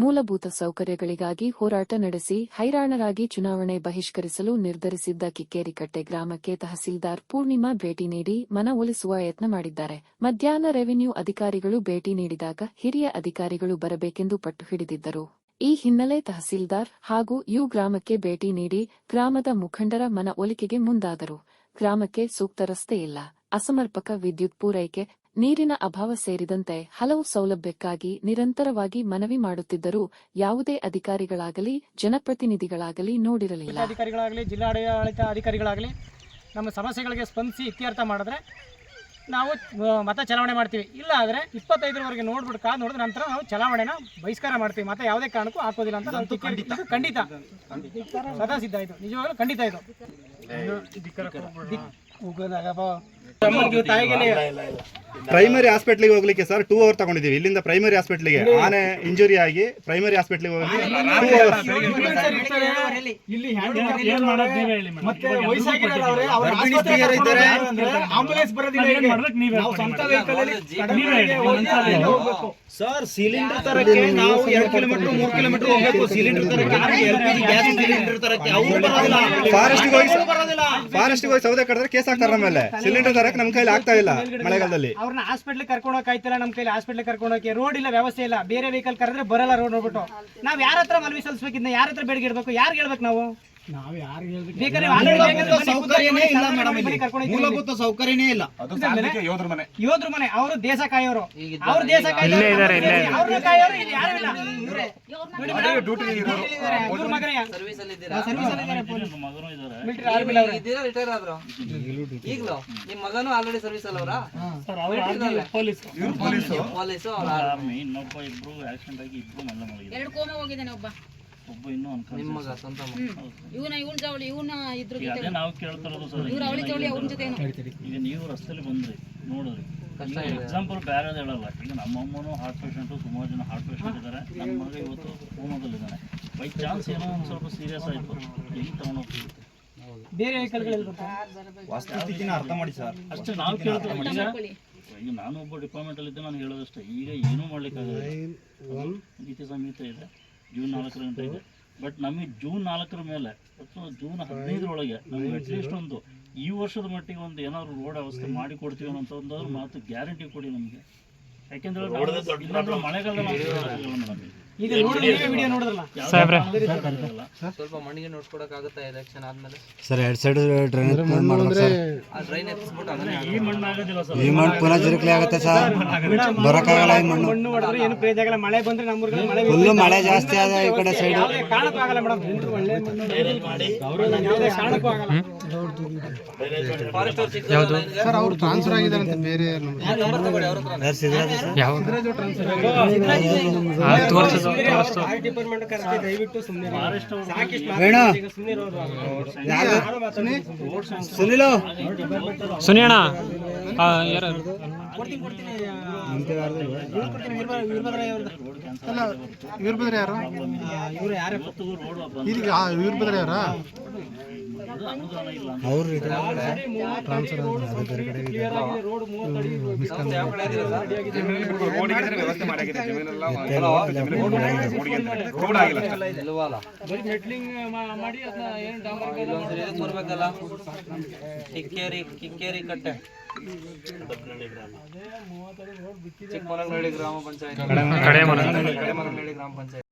ಮೂಲಭೂತ ಸೌಕರ್ಯಗಳಿಗಾಗಿ ಹೋರಾಟ ನಡೆಸಿ ಹೈರಾಣರಾಗಿ ಚುನಾವಣೆ ಬಹಿಷ್ಕರಿಸಲು ನಿರ್ಧರಿಸಿದ್ದ ಕಿಕ್ಕೇರಿಕಟ್ಟೆ ಗ್ರಾಮಕ್ಕೆ ತಹಸೀಲ್ದಾರ್ ಪೂರ್ಣಿಮಾ ಭೇಟಿ ನೀಡಿ ಮನವೊಲಿಸುವ ಯತ್ನ ಮಾಡಿದ್ದಾರೆ. ಮಧ್ಯಾಹ್ನ ರೆವಿನ್ಯೂ ಅಧಿಕಾರಿಗಳು ಭೇಟಿ ನೀಡಿದಾಗ ಹಿರಿಯ ಅಧಿಕಾರಿಗಳು ಬರಬೇಕೆಂದು ಪಟ್ಟು ಹಿಡಿದಿದ್ದರು. ಈ ಹಿನ್ನೆಲೆ ತಹಸೀಲ್ದಾರ್ ಹಾಗೂ ಯು ಗ್ರಾಮಕ್ಕೆ ಭೇಟಿ ನೀಡಿ ಗ್ರಾಮದ ಮುಖಂಡರ ಮನವೊಲಿಕೆಗೆ ಮುಂದಾದರು. ಗ್ರಾಮಕ್ಕೆ ಸೂಕ್ತ ರಸ್ತೆ ಇಲ್ಲ. ಅಸಮರ್ಪಕ ವಿದ್ಯುತ್ ಪೂರೈಕೆ ನೀರಿನ ಅಭಾವ ಸೇರಿದಂತೆ ಹಲವು ಸೌಲಭ್ಯಕ್ಕಾಗಿ ನಿರಂತರವಾಗಿ ಮನವಿ ಮಾಡುತ್ತಿದ್ದರೂ ಯಾವುದೇ ಅಧಿಕಾರಿಗಳಾಗಲಿ ಜನಪ್ರತಿನಿಧಿಗಳಾಗಲಿ ನೋಡಿರಲಿಲ್ಲ. ಅಧಿಕಾರಿಗಳಾಗಲಿ ಜಿಲ್ಲಾಡಳಿತ ಅಧಿಕಾರಿಗಳಾಗಲಿ ನಮ್ಮ ಸಮಸ್ಯೆಗಳಿಗೆ ಸ್ಪಂದಿಸಿ ಇತ್ಯರ್ಥ ಮಾಡಿದ್ರೆ ನಾವು ಮತ ಚಲಾವಣೆ ಮಾಡ್ತೀವಿ. ಇಲ್ಲ ಆದರೆ ಇಪ್ಪತ್ತೈದರವರೆಗೆ ನೋಡ್ಬಿಟ್ಟು ಕಾದು ನೋಡಿದ ನಂತರ ನಾವು ಚಲಾವಣೆನ ಬಹಿಷ್ಕಾರ ಮಾಡ್ತೀವಿ. ಮತ್ತೆ ಯಾವುದೇ ಕಾರಣಕ್ಕೂ ಹಾಕೋದಿಲ್ಲ ಅಂತ ನಾವು ಕಿಕ್ಕೇರಿ- ಖಂಡಿತ. ಸದಾ ಸಿದ್ಧ ಇದು. ನಿಜವಾಗ್ಲೂ ಖಂಡಿತ ಇದು. ಪ್ರೈಮರಿ ಹಾಸ್ಪಿಟ್ಲಿಗೆ ಹೋಗ್ಲಿಕ್ಕೆ ಸರ್ ಟೂ ಅವರ್ ತಗೊಂಡಿದ್ದೀವಿ. ಇಲ್ಲಿಂದ ಪ್ರೈಮರಿ ಹಾಸ್ಪಿಟ್ಲಿಗೆ ಆನೆ ಇಂಜುರಿ ಆಗಿ ಪ್ರೈಮರಿ ಹಾಸ್ಪಿಟ್ಲಿಗೆ ಟೂ ಅವರ್ಸ್ ಇಲ್ಲಿ ಮತ್ತೆ ಅವ್ರೆ, ಅವ್ರ ಆಸ್ಪತ್ರೆಗೆ ಇದ್ದಾರೆ ಆಂಬುಲೆನ್ಸ್ ಬರೋದಿಲ್ಲ ಇಲ್ಲಿಗೆ. ನಾವು ಸ್ವಂತ vehicle ಅಲ್ಲಿ ಕಡಲೂರಿಗೆ ಹೋಗಿ ಅಲ್ಲಿಂದ ಹೋಗ್ಬೇಕು. ಸರ್ ಸಿಲಿಂಡರ್ ತರಕ್ಕೆ ನಾವು ಎರಡು ಕಿಲೋಮೀಟರ್ ಮೂರು ಕಿಲೋಮೀಟರ್ ಹೋಗ್ಬೇಕು. ಸಿಲಿಂಡರ್ ತರಕ್ಕೆ L P G gas cylinder ತರಕ್ಕೆ ಅವ್ರು ಬರೋದಿಲ್ಲ. ಫಾರೆಸ್ಟ್ಗೆ ಹೋಗಿ ಅವ್ರು ಬರೋದಿಲ್ಲ. ಫಾರೆಸ್ಟ್ ಹೋಗಿ ಸೌದೆ ಕಡಿದ್ರೆ ಕೇಸ್ ಹಾಕ್ತಾರೆ ನಮ್ಮ ಮೇಲೆ ಸಿಲಿಂಡರ್ ತರಕ್ಕೆ ನಮ್ಮ ಕೈಲಿ ಆಗ್ತಾ ಇಲ್ಲ ಮಳೆಗಾಲದಲ್ಲಿ. ಅವ್ರನ್ನ ಹಾಸ್ಪಿಟ್ಲ್ ಕರ್ಕೊಂಡು ಆಯ್ತಿಲ್ಲ ನಮ್ಮ ಕೈಲಿ ಹಾಸ್ಪಿಟ್ಲ್ ಕರ್ಕೊಂಡು ಹೋಗಿ ರೋಡ್ ಇಲ್ಲ, ವ್ಯವಸ್ಥೆ ಇಲ್ಲ. ಬೇರೆ ವೆಹಿಕಲ್ ಕರೆದ್ರೆ ಬರಲ್ಲ ರೋಡ್ ನೋಡ್ಬಿಟ್ಟು. ನಾವ್ ಯಾರ ಹತ್ರ ಮನವಿ ಸಲ್ಲಿಸ್ಬೇಕಿದ್ನ? ಯಾರ ಹತ್ರ ಬೇಡಿಕೆ ಇಡ್ಬೇಕು? ಯಾರು ಹೇಳ್ಬೇಕು ನಾವು? ನಾವ್ ಯಾರು ಸೌಕರ್ಯನೇ ಇಲ್ಲ ಮೇಡಮ್ ಇಲ್ಲಿ. ಮೂಲಭೂತ ಸೌಕರ್ಯನೇ ಇಲ್ಲ. ಯೋದ್ರ ಮನೆ? ಅವರು ದೇಶ ಕಾಯೋರು. ಅವ್ರ ದೇಶ ಕಾಯೋರು. ಅವ್ರನ್ನ ಕಾಯೋರು ಇಲ್ಲಿ ಯಾರು ಇಲ್ಲ. ನೋಡಿ ಇರೋರು. ಇವ್ರ ಮಗನೇ. ಸರ್ವಿಸ್ ಅಲ್ಲಿ ಸರ್ವಿಸ್ ಅಲ್ಲಿ ಇದ್ದಾರೆ. police. Military army ಅವರು. ಇದ್ದೀರಾ ರಿಟೈರ್ ಆದ್ರು? ಈಗ್ಲೂ? ನಿಮ್ಮ ಮಗನು ಆಲ್ರೆಡಿ ಸರ್ವಿಸ್ ಅಲ್ಲವ್ರಾ ಪೊಲೀಸು. ಇನ್ನೊಬ್ಬ ಇಬ್ರು ಆಕ್ಸಿಡೆಂಟ್ ಆಗಿ ಇಬ್ರು ಮಲ್ಲ ಮಲಗಿದ್ದಾರೆ ಎರಡು ಕೋಮ ಹೋಗಿದ್ದಾನೆ ಒಬ್ಬ. ಒಬ್ಬ ಇನ್ನೂ ಅನ್ಕೊಂಡ್ ನಿಮ್ ಮಗ ಸ್ವಂತ ಮಗ. ಇವನ ಇವನ್ ಜವಳಿ ಇವನ ಇದ್ರ ಈಗ ಅದೇ ನಾವು ಕೇಳ್ತಿರೋದು ಸರ್ ಇವ್ರ ಅವಳಿ ಜವಳಿ ಅವ್ನ ಜೊತೆ ಈಗ ನೀವು ರಸ್ತೆಲಿ ಬಂದ್ರಿ ನೋಡಿದ್ರಿ ಎಕ್ಸಾಂಪಲ್ ಬೇರೆ ಹೇಳಲ್ಲ. ಈಗ ನಮ್ಮ ಅಮ್ಮನೂ ಹಾರ್ಟ್ ಪೇಷಂಟು ಸುಮಾರು ಜನ ಹಾರ್ಟ್ ಪೇಷಂಟ್ ಇದ್ದಾರೆ ನಮ್ಮ ಮಗ ಇವತ್ತು ಕೋಮದಲ್ಲಿದ್ದಾನೆ ಬೈ ಚಾನ್ಸ್ ಏನೋ ಒಂದು ಸ್ವಲ್ಪ ಸೀರಿಯಸ್ ಆಯ್ತು. ಹೆಂಗ್ ತಗೊಂಡೋಗ್ತೀವಿ? ವಾಸ್ತುಸ್ಥಿತಿನ ಅರ್ಥ ಮಾಡಿ ಸರ್. ಅಷ್ಟೇ ನಾವು ಕೇಳ್ತೀವಿ. ಈಗ ಈಗ ನಾನು ಒಬ್ಬ ಡಿಪಾರ್ಟ್ಮೆಂಟ್ ಅಲ್ಲಿ ಇದ್ದೆ ನಾನು ಹೇಳೋದಷ್ಟೇ. ಈಗ ಏನೂ ಮಾಡ್ಲಿಕ್ಕಾಗಲ್ಲ. ನೀತಿ ಸಂಹಿತೆ ಇದೆ. ಜೂನ್ ನಾಲ್ಕರ ಗಂಟೆ ಇದೆ. ಬಟ್ ನಮಗೆ ಜೂನ್ ನಾಲ್ಕರ ಮೇಲೆ ಅಥವಾ ಜೂನ್ ಹದಿನೈದರೊಳಗೆ ನಮಗೆ ಅಟ್ಲೀಸ್ಟ್ ಒಂದು ಈ ವರ್ಷದ ಮಟ್ಟಿಗೆ ಒಂದು ಏನಾದ್ರು ರೋಡ್ ವ್ಯವಸ್ಥೆ ಮಾಡಿ ಕೊಡ್ತೀವಿ ಅನ್ನೋ ಒಂದು ಮಾತು ಗ್ಯಾರಂಟಿ ಕೊಡಿ ನಮಗೆ. ಯಾಕೆಂದ್ರೆ ನಾವು ಸ್ವಲ್ಪ ಮಣ್ಣಿಗೆ ನೋಡ್ಕೊಡಕ್ ಆಗುತ್ತಾ ಎಲೆಕ್ಷನ್ ಆದ್ಮೇಲೆ. ಸರ್ ಎರಡು ಸೈಡ್ ಡ್ರೈನ್ ಈ ಮಣ್ಣು ಆಗೋದಿಲ್ಲ ಸರ್? ಈ ಮಣ್ಣು ಪುನಃ ಜರುಕಲಿ ಆಗುತ್ತೆ ಸರ್. ಬರಕ್ಕಾಗಲ್ಲ ಈ ಮಣ್ಣು ಮಣ್ಣು. ಹೊಡೆದ್ರೆ ಏನು ಪ್ರಯೋಜನ ಆಗಲ್ಲ ಮಳೆ ಬಂದ್ರೆ ನಮ್ಮೂರ ಮಳೆ ಫುಲ್ಲು ಮಳೆ ಜಾಸ್ತಿ ಆದ ಈ ಕಡೆ ಸೈಡ್ ಕಾಣಕ್ಕಾಗಲ್ಲ ಮೇಡಮ್. ಒಳ್ಳೆ ಮಣ್ಣು ಯಾವುದೇ ಕಾರಣಕ್ಕೂ ಆಗಲ್ಲ. ಸಿಕ್ಕಿದ್ರೆ ಸರ್ ಅವ್ರು ಟ್ರಾನ್ಸ್ಫರ್ ಆಗಿದ್ದಾರೆ ಬೇರೆ ಸುನಿಲು? ಯಾರು? ಇವ್ರು. ಅಲ್ಲ ವೀರಭದ್ರ ಯಾರು? ಇವ್ರು ಯಾರೇ ಇವತ್ತು ರೋಡ್ ಈಗ ವೀರಭದ್ರ ಯಾರ ಅನುದಾನ ಇಲ್ಲ ಅವ್ರು ಕ್ಲಿಯರ್ ಆಗಿದೆ ರೋಡ್ ಮೂವತ್ತು ಅಡಿ ಯಾವ ಕಡೆ ಇದ್ದೀರಾ ಸರ್? ಇಲ್ವಲ್ಲ ಬರೀ ಮೆಟ್ಲಿಂಗ್ ಮಾಡಿ ಅದನ್ನ ಏನು ಡಾಂಬರ್ ಇಲ್ಲೊಂದ್ಸರಿ ಇದಕ್ಕೆ ಬರ್ಬೇಕಲ್ಲ. ಕಿಕ್ಕೇರಿ ಕಿಕ್ಕೇರಿ ಕಟ್ಟೆ. ಚಿಕ್ಕಮನಹಳ್ಳಿ ಗ್ರಾಮ ಪಂಚಾಯತ್. ಕಡೆಮನಹಳ್ಳಿ ಗ್ರಾಮ ಪಂಚಾಯತ್.